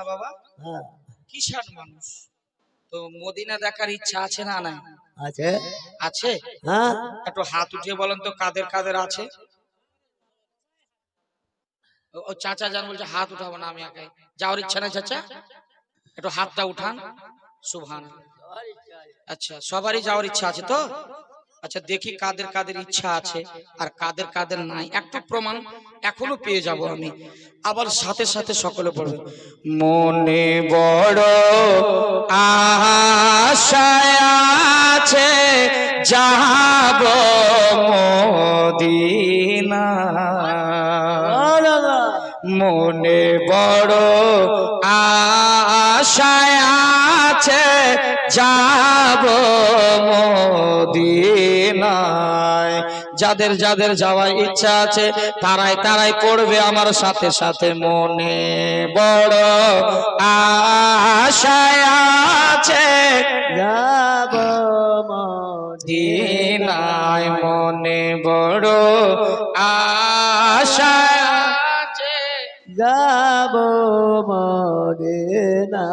না বাবা? হ্যাঁ। কিষান মানুষ। তো মদিনা দেখার ইচ্ছা আছে না না আছে। আছে? হ্যাঁ। একটু হাত উঠিয়ে বলেন তো কাদের কাদের আছে? ও- ও চাচা যান বলছে হাত উঠাবো না আমি একাই। যাওয়ার ইচ্ছা নেই চাচা? একটু হাতটা উঠান। সুভান আচ্ছা সবারই যাওয়ার ইচ্ছা আছে তো? আচ্ছা দেখি কাদের কাদের ইচ্ছা আছে আর কাদের কাদের নাই। একটু প্রমাণ এখনও পেয়ে যাব আমি। আবার সাথে সাথে সকলে পড়বে। মনে বড় আছে যাব মদিনা। মনে বড় আশায় আছে যাব মদিনায় যাদের যাদের যাওয়ার ইচ্ছা আছে, তারাই তারাই পড়বে আমার সাথে সাথে মনে। বড় আশায় আছে মদিনা মনে। বড় আশায় আছে, যাব মদিনা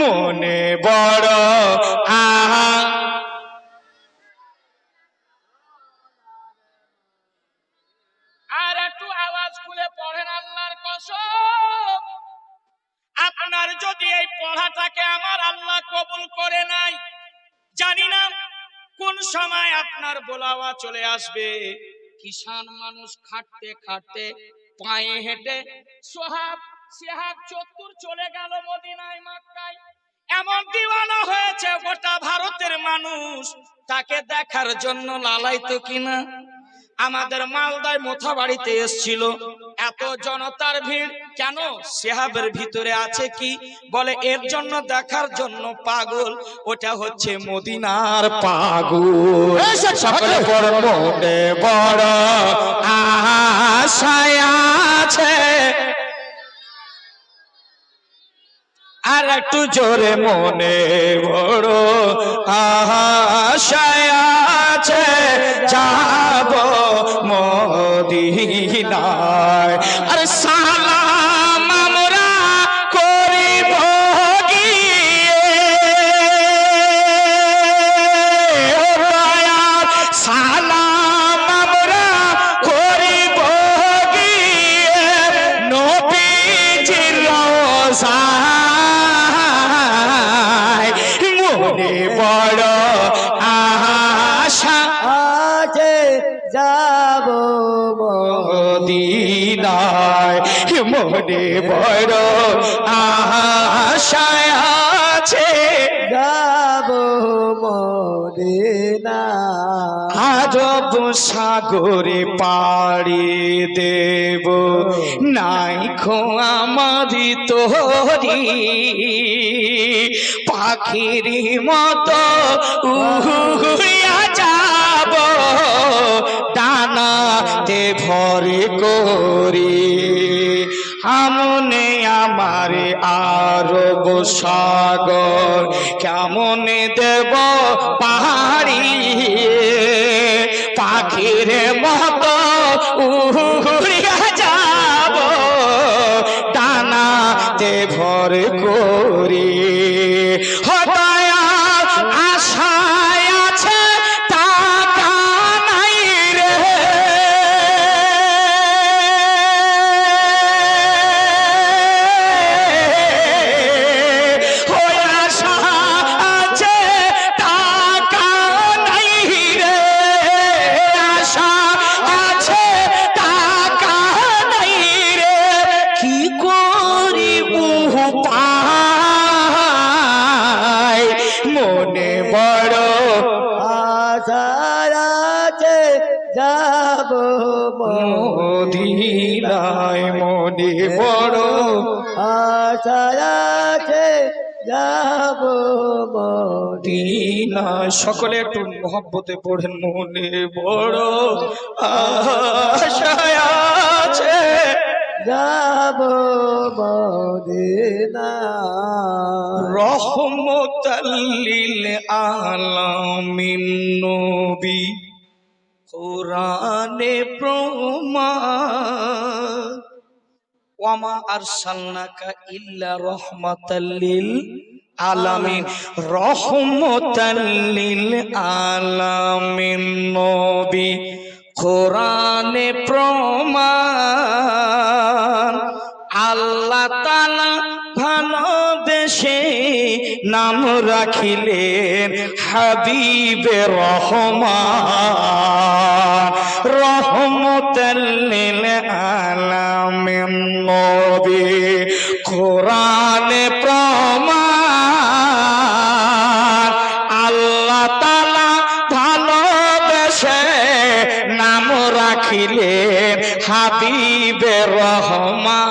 মনে বড় আপনার যদি এই পড়াটাকে আমার আল্লাহ কবুল করে নাই, জানি না কোন সময় আপনার বোলাওয়া চলে আসবে। কিষান মানুষ খাটতে খাটতে পায়ে হেঁটে সোহাব সেহাব চত্বর চলে গেল মদিনায় মক্কায়। এমন দিওয়ানা হয়েছে গোটা ভারতের মানুষ। তাকে দেখার জন্য লালাইতো কিনা? আমাদের মালদায় মোথা বাড়িতে এসছিল। এত জনতার ভিড়। কেন? সেহাবের ভিতরে আছে কি? বলে এর জন্য দেখার জন্য পাগল। ওটা হচ্ছে মদিনার পাগল। সকলে বড় বড় আশায় আর একটু জোরে মনে বড় আশায় আছে যাব মদিনায়। মনে বড় আশায় আছে। যাব মদিনা আজব সাগরে পাড়ি দেব। নাই খো আমারি তোরি। পাখির মতো উড়িয়া যাব। ডানাতে ভরে করি। আমনে আরও গো সাগর কেমন দেব পাহাড়ি পাখির মতো উড়িয়া মদিনায়। মনে বড় আশা আছে যাব মদিনা। সকলে একটু মহব্বতে পড়েন মনে বড় আশা আছে। যাব মদিনা। রহমতাল্লিল আলামিন নবী। কোরআনে প্রমাণ। ওয়ামা আরসালনাকা ইল্লা রহমাতাল্লিল আলামিন। রহমতাল্লিল আলামিন নবী। কোরআনে প্রমাণ। আল্লাহ তালা ভালোবেসে নাম রাখিলেন হাবিবে রহমান। রহমতাল্লিল আলামিন নবী, কোরআনে প্রমাণ। আল্লাহ তালা ভালোবেসে নাম রাখিলেন হাবিবে রহমান।